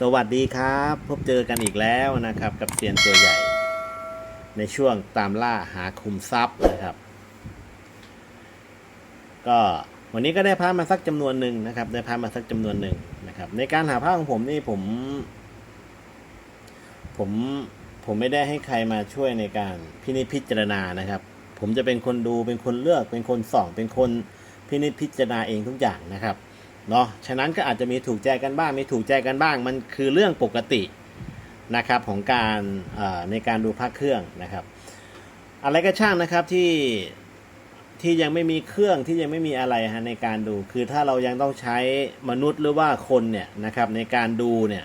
สวัสดีครับ พบเจอกันอีกแล้วนะครับ กับเซียนตัวใหญ่ ในช่วงตามล่าหาคุมทรัพย์นะครับ ก็วันนี้ก็ได้พามาสักจำนวนหนึ่งนะครับ ได้พามาสักจำนวนหนึ่งนะครับ ในการหาผ้าของผมนี่ผม ผมผมไม่ได้ให้ใครมาช่วยในการพินิจพิจารณานะครับ ผมจะเป็นคนดูเป็นคนเลือกเป็นคนส่อง เป็นคนพินิจพิจารณาเองทุกอย่างนะครับ เนาะฉะนั้นก็อาจจะมีถูกใจกันบ้างไม่ถูกใจกันบ้าง มันคือเรื่องปกตินะครับของการในการดูพระเครื่องนะครับ อะไรก็ช่างนะครับที่ที่ยังไม่มีเครื่องที่ยังไม่มีอะไรฮะในการดู คือถ้าเรายังต้องใช้มนุษย์หรือว่าคนเนี่ยนะครับในการดูเนี่ย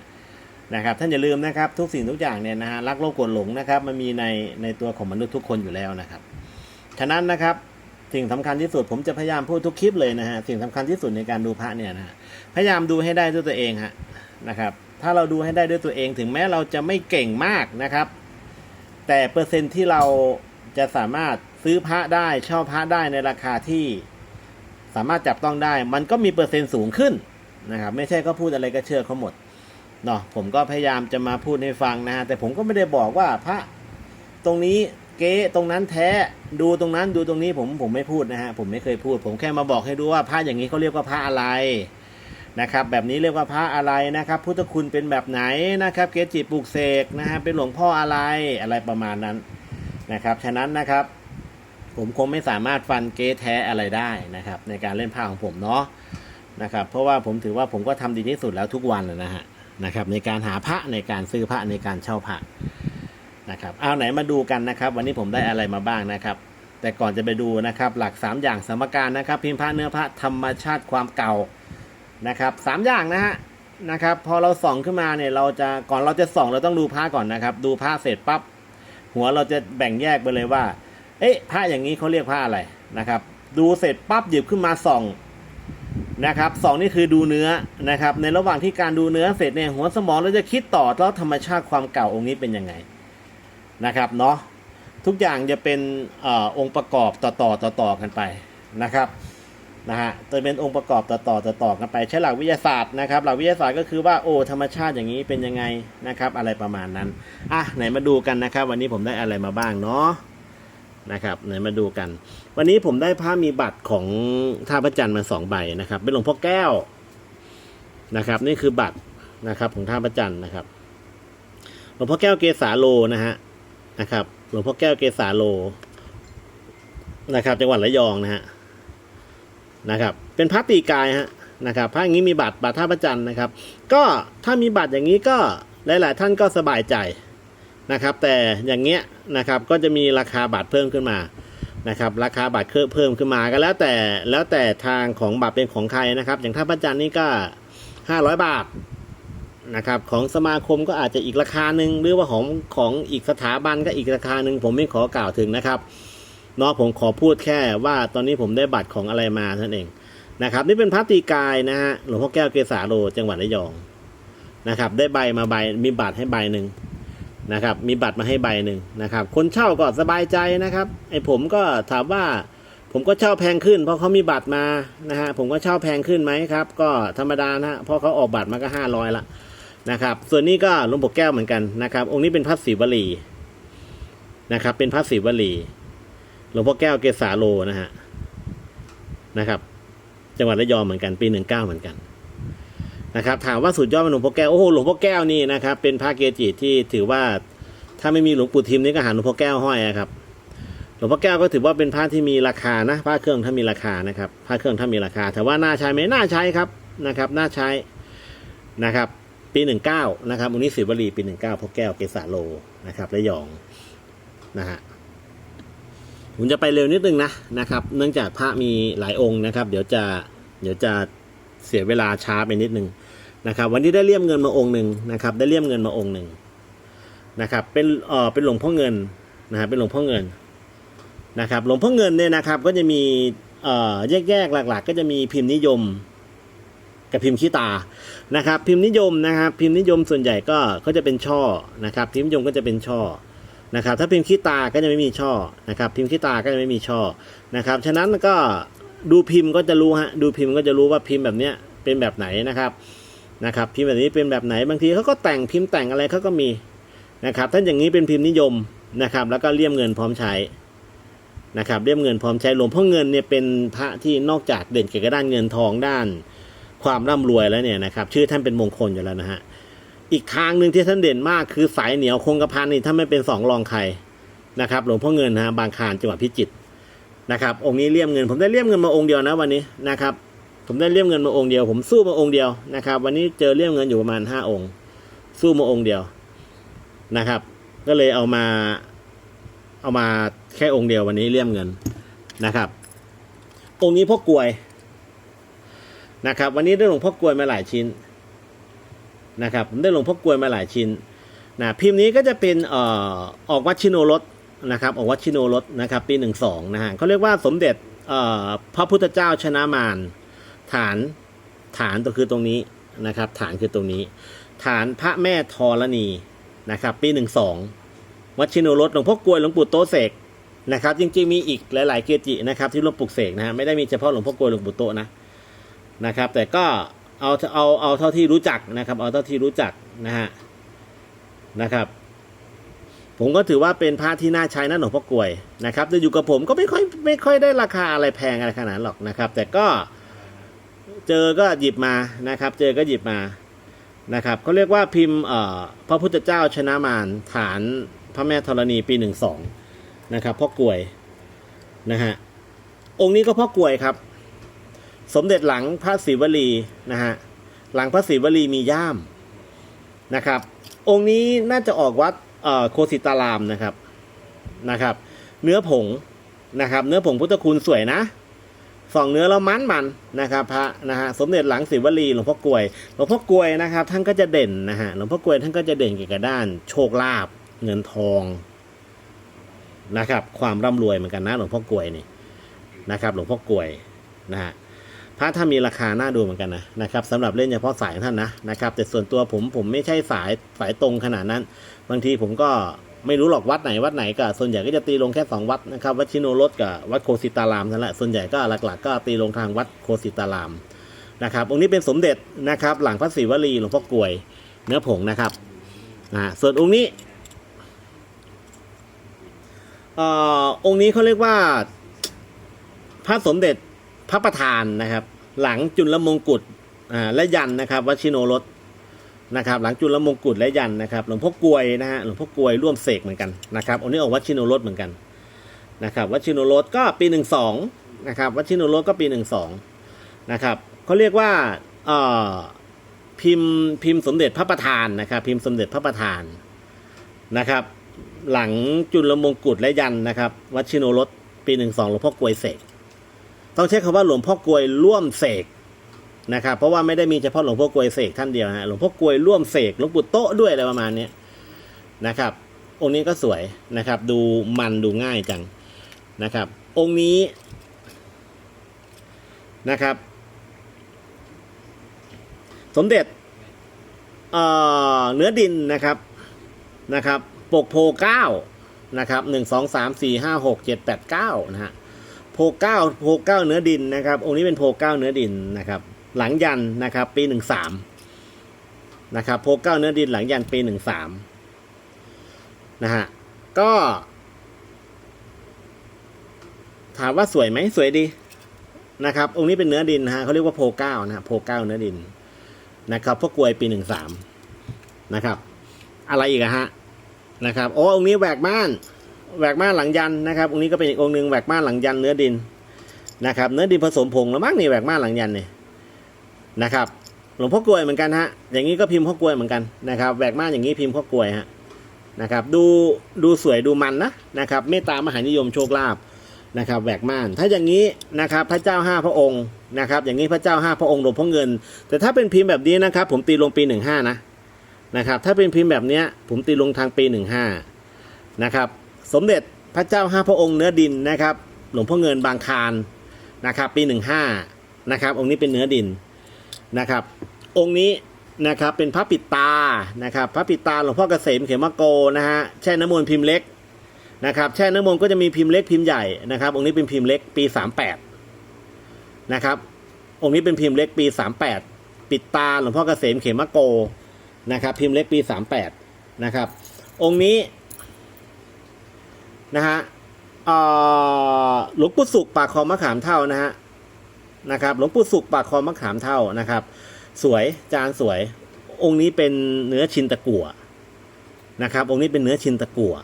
นะครับท่านอย่าลืมนะครับทุกสิ่งทุกอย่างเนี่ยนะฮะรักโลภโกรธหลงนะครับมันมีในในตัวของมนุษย์ทุกคนอยู่แล้วนะครับ ฉะนั้นนะครับ สิ่งสำคัญที่สุดผมจะพยายามพูดทุกคลิปเลยนะฮะสิ่งสำคัญที่สุดในการดูพระเนี่ยนะฮะพยายามดูให้ได้ด้วยตัวเองฮะนะครับ ถ้าเราดูให้ได้ด้วยตัวเองถึงแม้เราจะไม่เก่งมากนะครับ แต่เปอร์เซ็นต์ที่เราจะสามารถซื้อพระได้เช่าพระได้ในราคาที่สามารถจับต้องได้ มันก็มีเปอร์เซ็นต์สูงขึ้นนะครับ ไม่ใช่ก็พูดอะไรก็เชื่อเขาหมดเนาะผมก็พยายามจะมาพูดให้ฟังนะฮะแต่ผมก็ไม่ได้บอกว่าพระตรงนี้ เก๊ตรงนั้นแท้ ดูตรงนั้นดูตรงนี้ผมผมไม่พูดนะฮะผมไม่เคยพูด ผมแค่มาบอกให้ดูว่าพระอย่างนี้เขาเรียกว่าพระอะไรนะครับ แบบนี้เรียกว่าพระอะไรนะครับ พุทธคุณเป็นแบบไหนนะครับ เกจิปลูกเสกนะฮะเป็นหลวงพ่ออะไรอะไรประมาณนั้นนะครับ ฉะนั้นนะครับ ผมคงไม่สามารถฟันเก๊แท้อะไรได้นะครับ ในการเล่นผ้าของผมเนาะนะครับ เพราะว่าผมถือว่าผมก็ทำดีที่สุดแล้วทุกวันแล้วนะฮะนะครับ ในการหาพระในการซื้อพระในการเช่าพระ นะครับเอาไหนมาดูกันนะครับ วันนี้ผมได้อะไรมาบ้างนะครับ แต่ก่อนจะไปดูนะครับ หลัก 3 อย่างสมการนะครับ พิมพ์พระเนื้อพระธรรมชาติความเก่านะครับสามอย่างนะฮะนะครับ พอเราส่องขึ้นมาเนี่ยเราจะก่อนเราจะส่องเราต้องดูพระก่อนนะครับ ดูพระเสร็จปั๊บหัวเราจะแบ่งแยกไปเลยว่า เอ๊ะพระอย่างนี้เขาเรียกพระอะไรนะครับ ดูเสร็จปั๊บหยิบขึ้นมาส่องนะครับสองนี่คือดูเนื้อนะครับ ในระหว่างที่การดูเนื้อเสร็จเนี่ยหัวสมองเราจะคิดต่อแล้วธรรมชาติความเก่าองค์นี้เป็นยังไง นะครับเนาะทุกอย่างจะเป็นออองค์ประกอบต่อต่อต่อต่อกันไปนะครับนะฮะจะเป็นองค์ประกอบต่อต่อต่อต่อกันไป ใช้หลักวิทยาศาสตร์นะครับหลักวิทยาศาสตร์ก็คือว่าโอ้ธรรมชาติอย่างนี้เป็นยังไงนะครับอะไรประมาณนั้นอะไหนมาดูกันนะครับ วันนี้ผมได้อะไรมาบ้างเนาะนะครับไหนมาดูกัน วันนี้ผมได้ผ้ามีบัตรของท่าพระจันทร์มาสองใบนะครับเป็นหลวงพ่อแก้วนะครับ นี่คือบัตรนะครับของท่าพระจันทร์นะครับหลวงพ่อแก้วเกษาโลนะฮะ นะครับ หลวงพ่อแก้วเกษาโลนะครับ จังหวัดระยองนะฮะนะครับ เป็นพระปีกายฮะนะครับพระอย่างนี้มีบัตรบัตรท่าพระจันทร์นะครับ ก็ถ้ามีบัตรอย่างนี้ก็หลาย ๆ ท่านก็สบายใจนะครับ แต่อย่างเงี้ยนะครับก็จะมีราคาบัตรเพิ่มขึ้นมานะครับราคาบัตรเพิ่มขึ้นมาก็แล้วแต่แล้วแต่ทางของบัตรเป็นของใครนะครับ อย่างท่าพระจันทร์นี่ก็ห้าร้อยบาท นะครับของสมาคมก็อาจจะอีกราคาหนึ่งหรือว่าของของอีกสถาบันก็อีกราคาหนึ่งผมไม่ขอกล่าวถึงนะครับเนาะผมขอพูดแค่ว่าตอนนี้ผมได้บัตรของอะไรมาท่านเองนะครับ นี่เป็นพระตีกายนะฮะหลวงพ่อแก้วเกษาโลจังหวัดระยองนะครับ ได้ใบมาใบมีบัตรให้ใบหนึ่งนะครับ มีบัตรมาให้ใบหนึ่งนะครับ คนเช่าก็สบายใจนะครับไอ้ผมก็ถามว่าผมก็เช่าแพงขึ้น เพราะเขามีบัตรมานะฮะผมก็เช่าแพงขึ้นไหมครับ ก็ธรรมดานะฮะเพราะเขาออกบัตรมาก็ห้าร้อยละ นะครับ ส่วนนี้ก็หลวงปู่แก้วเหมือนกันนะครับ องค์นี้เป็นพระศิวลีนะครับ เป็นพระศิวลีหลวงพ่อแก้วเกษาโลนะฮะนะครับ จังหวัดระยองเหมือนกันปีหนึ่งเก้าเหมือนกันนะครับ ถามว่าสุดยอดเป็นหลวงพ่อแก้วโอ้โหหลวงพ่อแก้วนี่นะครับ เป็นพระเกจิที่ถือว่าถ้าไม่มีหลวงปู่ทิมนี่ก็หาหลวงพ่อแก้วห้อยครับหลวงพ่อแก้วก็ถือว่าเป็นพระที่มีราคานะพระเครื่องถ้ามีราคานะครับพระเครื่องถ้ามีราคาแต่ว่าน่าใช้ไหมน่าใช้ครับนะครับ น่าใช้นะครับ ปีหนึ่งเก้านะครับอุนิศิวลีปีหนึ่งเก้าพ่อแก้วเกษาโลนะครับระยองนะฮะผมจะไปเร็วนิดนึงนะนะครับ เนื่องจากพระมีหลายองค์นะครับ เดี๋ยวจะเดี๋ยวจะเสียเวลาช้าไปนิดนึงนะครับ วันนี้ได้เลี่ยมเงินมาองค์หนึ่งนะครับ ได้เลี่ยมเงินมาองค์หนึ่งนะครับ เป็นเอ่อเป็นหลวงพ่อเงินนะฮะเป็นหลวงพ่อเงินนะครับ หลวงพ่อเงินเนี่ยนะครับ ก็จะมีเอ่อแยกๆหลัก ๆ ก็จะมีพิมพ์นิยม กับพิมพ์ขี้ตานะครับ พิมพ์นิยมนะครับ พิมพ์นิยมส่วนใหญ่ก็เขาจะเป็นช่อนะครับ พิมพ์นิยมก็จะเป็นช่อนะครับ ถ้าพิมพ์ขี้ตาก็จะไม่มีช่อนะครับ พิมพ์ขี้ตาก็จะไม่มีช่อนะครับ ฉะนั้นก็ดูพิมพ์ก็จะรู้ฮะดูพิมพ์ก็จะรู้ว่าพิมพ์แบบเนี้ยเป็นแบบไหนนะครับนะครับ พิมพ์แบบนี้เป็นแบบไหนบางทีเขาก็แต่งพิมพ์แต่งอะไรเขาก็มีนะครับ ถ้าอย่างนี้เป็นพิมพ์นิยมนะครับ แล้วก็เลี่ยมเงินพร้อมใช้นะครับเลี่ยมเงินพร้อมใช้หลวงพ่อเงินเนี่ยเป็นพระที่นอกจากเด่นเกี่ยวกับด้านเงินทองด้าน ความร่ำรวยแล้วเนี่ยนะครับ ชื่อท่านเป็นมงคลอยู่แล้วนะฮะอีกทางหนึ่งที่ท่านเด่นมากคือสายเหนียวคงกระพันนี่ถ้าไม่เป็นสองรองใครนะครับ หลวงพ่อเงินนะฮะบางคานจังหวัดพิจิตรนะครับ องค์นี้เลี่ยมเงิน ผมได้เลี่ยมเงินมาองค์เดียวนะวันนี้นะครับ ผมได้เลี่ยมเงินมาองค์เดียว ผมสู้มาองค์เดียวนะครับ วันนี้เจอเลี่ยมเงินอยู่ประมาณห้าองค์ สู้มาองค์เดียวนะครับ ก็เลยเอามาเอามาแค่องค์เดียววันนี้เลี่ยมเงินนะครับ องค์นี้พ่อกลวย นะครับ วันนี้ได้หลวงพ่อกลวยมาหลายชิ้นนะครับผมได้หลวงพ่อกลวยมาหลายชิ้นนะพิมพ์นี้ก็จะเป็นออออกวัดชิโนรสนะครับ ออกวัดชิโนรสนะครับ ปีหนึ่งสองนะฮะเขาเรียกว่าสมเด็จพระพุทธเจ้าชนะมารฐานฐานก็คือตรงนี้นะครับ ฐานคือตรงนี้ ฐานพระแม่ธรณีนะครับ ปีหนึ่งสองวัดชิโนรสหลวงพ่อกลวยหลวงปู่โตเสกนะครับ จริงๆมีอีกหลายๆเกจินะครับ ที่ร่วมปลุกเสกนะฮะไม่ได้มีเฉพาะหลวงพ่อกลวยหลวงปู่โตนะ นะครับ แต่ก็เอาเอาเอาเท่าที่รู้จักนะครับ เอาเท่าที่รู้จักนะฮะนะครับ ผมก็ถือว่าเป็นพระที่น่าใช้นะหลวงพ่อกลวยนะครับแต่อยู่กับผมก็ไม่ค่อยไม่ค่อยได้ราคาอะไรแพงอะไรขนาดนั้นหรอกนะครับ แต่ก็เจอก็หยิบมานะครับ เจอก็หยิบมานะครับเขาเรียกว่าพิมพ์เอ่อพระพุทธเจ้าชนะมารฐานพระแม่ธรณีปีหนึ่งสองนะครับพ่อกลวยนะฮะองค์นี้ก็พ่อกลวยครับ สมเด็จหลังพระศิวลีนะฮะหลังพระศิวลีมีย่ามนะครับ องค์นี้น่าจะออกวัดโคสิตารามนะครับนะครับ เนื้อผงนะครับ เนื้อผงพุทธคุณสวยนะส่องเนื้อแล้วมันมันนะครับพระนะฮะสมเด็จหลังศิวลีหลวงพ่อกลวยหลวงพ่อกลวยนะครับ ท่านก็จะเด่นนะฮะหลวงพ่อกลวยท่านก็จะเด่นเกี่ยวกับด้าน โชคลาภเงินทองนะครับ ความร่ำรวยเหมือนกันนะหลวงพ่อกลวยนี่นะครับ หลวงพ่อกลวยนะฮะ พระถ้ามีราคาน่าดูเหมือนกันนะนะครับสำหรับเล่นเฉพาะสายท่านนะนะครับ แต่ส่วนตัวผมผมไม่ใช่สายสายตรงขนาดนั้น บางทีผมก็ไม่รู้หรอกวัดไหนวัดไหนก็ส่วนใหญ่ก็จะตีลงแค่สองวัดนะครับวัดชิโนรสกับวัดโคสิตารามนั่นแหละส่วนใหญ่ก็หลักๆ ก็ตีลงทางวัดโคสิตารามนะครับองค์นี้เป็นสมเด็จนะครับ หลังพระศิวลีหลวงพ่อกลวยเนื้อผงนะครับอ่าส่วนองค์นี้เอ่อองค์นี้เขาเรียกว่าพระสมเด็จ พระประธานนะครับ หลังจุลมงกุฎและยันนะครับวชิโนรสนะครับ หลังจุลมงกุฎและยันนะครับ หลวงพ่อกลวยนะฮะหลวงพ่อกลวยร่วมเสกเหมือนกันนะครับอันนี้ออกวัชิโนรสเหมือนกันนะครับวัชิโนรสก็ปีหนึ่งสองนะครับวัชิโนรสก็ปีหนึ่งสองนะครับเขาเรียกว่าพิมพ์พิมพ์สมเด็จพระประธานนะครับ พิมพ์สมเด็จพระประธานนะครับ หลังจุลมงกุฎและยันนะครับวัชิโนรสปีหนึ่งสองหลวงพ่อกลวยเสก ต้องใช้คำว่าหลวงพ่อกลวยร่วมเสกนะครับเพราะว่าไม่ได้มีเฉพาะหลวงพ่อกลวยเสกท่านเดียวนะหลวงพ่อกลวยร่วมเสกหลวงปู่โต๊ะด้วยอะไรประมาณนี้นะครับ องค์นี้ก็สวยนะครับ ดูมันดูง่ายจังนะครับ องค์นี้นะครับ สมเด็จเอ่อเนื้อดินนะครับนะครับ ปกโพเก้านะครับหนึ่งสองสามสี่ห้าหกเจ็ดแปดเก้านะฮะ เก้าโพเก้าเนื้อดินนะครับ องค์นี้เป็นโพเก้าเนื้อดินนะครับ หลังยันนะครับ ปีหนึ่งสามนะครับโพเก้าเนื้อดินหลังยันปีหนึ่งสามนะฮะก็ ถามว่าสวยไหมสวยดีนะครับ องค์นี้เป็นเนื้อดินฮะเขาเรียกว่าโพเก้านะฮะโพเก้าเนื้อดินนะครับพวกกวยปีหนึ่งสามนะครับ อะไรอีกอะฮะนะครับโอ้องค์นี้แหวกม่าน แหวกม่านหลังยันนะครับองค์นี้ก็เป็นอีกองค์หนึ่งแหวกม่านหลังยันเนื้อดินนะครับเนื้อดินผสมผงแล้วมั้งนี่แหวกม่านหลังยันเนี่ยนะครับหลวงพ่อกลวยเหมือนกันฮะอย่างนี้ก็พิมพ์พ่อกลวยเหมือนกันนะครับแหวกม่านอย่างนี้พิมพ์พ่อกลวยฮะนะครับดูดูสวยดูมันนะนะครับเมตตามหานิยมโชคลาภนะครับแหวกม่านถ้าอย่างนี้นะครับพระเจ้าห้าพระองค์นะครับอย่างนี้พระเจ้าห้าพระองค์หลวงพ่อเงิน แต่ถ้าเป็นพิมพ์แบบนี้นะครับ ผมตีลงปีหนึ่งห้านะนะครับถ้าเป็นพิมพ์แบบเนี้ยผมตีลงทางปีหนึ่งห้านะครับ สมเด็จพระเจ้าห้าพระองค์เนื้อดินนะครับ หลวงพ่อเงินบางคารนะครับ ปีหนึ่งห้านะครับ องค์นี้เป็นเนื้อดินนะครับ องค์นี้นะครับเป็นพระปิดตานะครับ พระปิดตาหลวงพ่อเกษมเขมโกนะฮะแช่น้ำมนต์พิมพ์เล็กนะครับแช่น้ำมนต์ก็จะมีพิมพ์เล็กพิมพ์ใหญ่นะครับ องค์นี้เป็นพิมพ์เล็กปีสามแปดนะครับ องค์นี้เป็นพิมพ์เล็กปีสามแปดปิดตาหลวงพ่อเกษมเขมโกนะครับ พิมพ์เล็กปีสามแปดนะครับ องค์นี้ นะฮะหลวงปู่สุขปากคอมะขามเท่านะฮะนะครับหลวงปู่สุขปากคอมะขามเท่านะครับ สวยจานสวย องค์นี้เป็นเนื้อชินตะกั่วนะครับ องค์นี้เป็นเนื้อชินตะกั่ว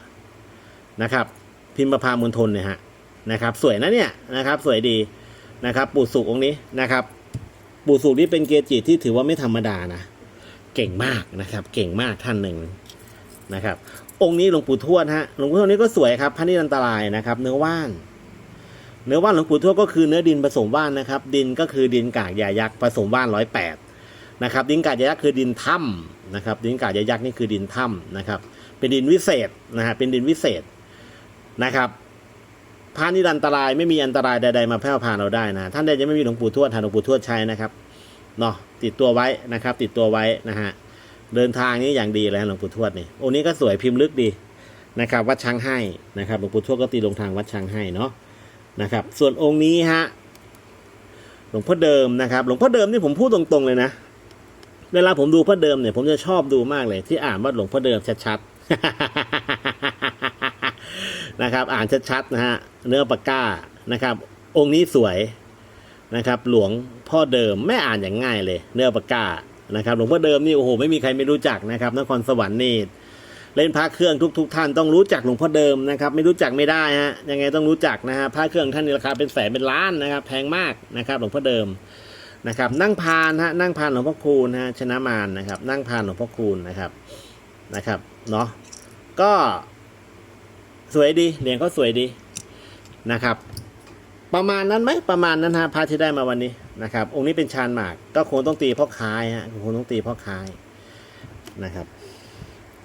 นะครับ พิมพ์ประพามณฑลเนี่ยฮะนะครับ สวยนะเนี่ยนะครับ สวยดีนะครับ ปู่สุกองค์นี้นะครับ ปู่สุกนี่เป็นเกจิที่ถือว่าไม่ธรรมดานะ เก่งมากนะครับ เก่งมากท่านหนึ่ง นะครับ องค์นี้หลวงปู่ทวดฮะหลวงปู่ทวดนี่ก็สวยครับพระนิรันตรายนะครับ เนื้อว่าน เนื้อว่านหลวงปู่ทวดก็คือเนื้อดินผสมว่านนะครับ ดินก็คือดินกากยายักษ์ผสมว่านร้อยแปดนะครับ ดินกากยายักษ์คือดินถ้ำนะครับ ดินกากยายักษ์นี่คือดินถ้ำนะครับ เป็นดินวิเศษนะฮะเป็นดินวิเศษนะครับพระนิรันตรายไม่มีอันตรายใดๆมาแพร่พานเราได้นะท่านใดจะไม่มีหลวงปู่ทวดทานหลวงปู่ทวดใช้นะครับเนาะติดตัวไว้นะครับ ติดตัวไว้นะฮะ เดินทางนี้อย่างดีเลยนะหลวงปู่ทวดนี่องค์นี้ก็สวยพิมพ์ลึกดีนะครับ วัดช้างให้นะครับหลวงปู่ทวดก็ตีลงทางวัดช้างให้เนาะนะครับ ส่วนองค์นี้ฮะหลวงพ่อเดิมนะครับ หลวงพ่อเดิมนี่ผมพูดตรงๆเลยนะเวลาผมดูพ่อเดิมเนี่ย ผมจะชอบดูมากเลย ที่อ่านว่าหลวงพ่อเดิมชัดๆนะครับ อ่านชัดๆนะฮะเนื้อปากกานะครับ องค์นี้สวยนะครับ หลวงพ่อเดิมไม่อ่านอย่างง่ายเลย เนื้อปากกา นะครับ หลวงพ่อเดิมนี่โอ้โหไม่มีใครไม่รู้จักนะครับ นครสวรรค์นี่เล่นพระเครื่องทุกๆท่านต้องรู้จักหลวงพ่อเดิมนะครับ ไม่รู้จักไม่ได้ฮะยังไงต้องรู้จักนะฮะพระเครื่องท่านนี่ราคาเป็นแสนเป็นล้านนะครับ แพงมากนะครับ หลวงพ่อเดิมนะครับ นั่งพานฮะนั่งพานหลวงพ่อคูณฮะชนะมารนะครับ นั่งพานหลวงพ่อคูณนะครับนะครับเนาะก็สวยดีเหรียญก็สวยดีนะครับ ประมาณนั้นไหมประมาณนั้นฮะพระที่ได้มาวันนี้ นะครับ องค์นี้เป็นชานหมาก ก็คงต้องตีพ่อค้ายฮะคงต้องตีพ่อค้ายนะครับ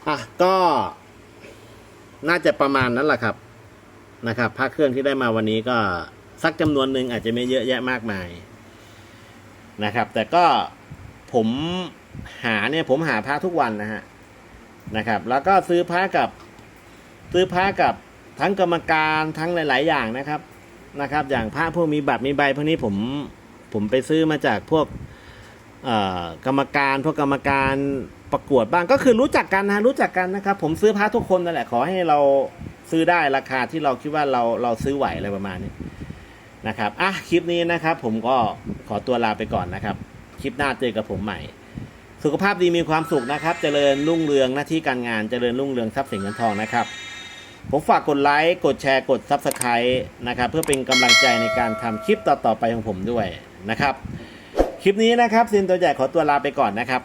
อะก็น่าจะประมาณนั้นแหละครับนะครับพระเครื่องที่ได้มาวันนี้ก็สักจำนวนหนึ่งอาจจะไม่เยอะแยะมากมายนะครับ แต่ก็ผมหาเนี่ยผมหาพระทุกวันนะฮะนะครับ แล้วก็ซื้อพระกับซื้อพระกับทั้งกรรมการทั้งหลาย ๆ อย่างนะครับนะครับ อย่างพระพวกมีบัตรมีใบพวกนี้ผม ผมไปซื้อมาจากพวกกรรมการพวกกรรมการประกวดบ้างก็คือรู้จักกันนะรู้จักกันนะครับ ผมซื้อพระทุกคนนั่นแหละขอให้เราซื้อได้ราคาที่เราคิดว่าเราเราซื้อไหวอะไรประมาณนี้นะครับอะคลิปนี้นะครับ ผมก็ขอตัวลาไปก่อนนะครับ คลิปหน้าเจอกับผมใหม่ สุขภาพดีมีความสุขนะครับ เจริญรุ่งเรืองหน้าที่การงานเจริญรุ่งเรืองทรัพย์สินเงินทองนะครับ ผมฝากกดไลค์กดแชร์กด Subscribe นะครับ เพื่อเป็นกำลังใจในการทำคลิปต่อๆไปของผมด้วย นะครับ คลิปนี้นะครับซินตัวใหญ่ขอตัวลาไปก่อนนะครับ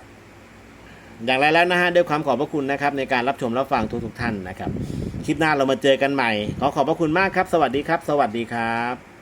อย่างไรแล้วนะฮะด้วยความขอบพระคุณนะครับในการรับชมรับฟังทุกทุกท่านนะครับ คลิปหน้าเรามาเจอกันใหม่ ขอขอบพระคุณมากครับ สวัสดีครับ สวัสดีครับ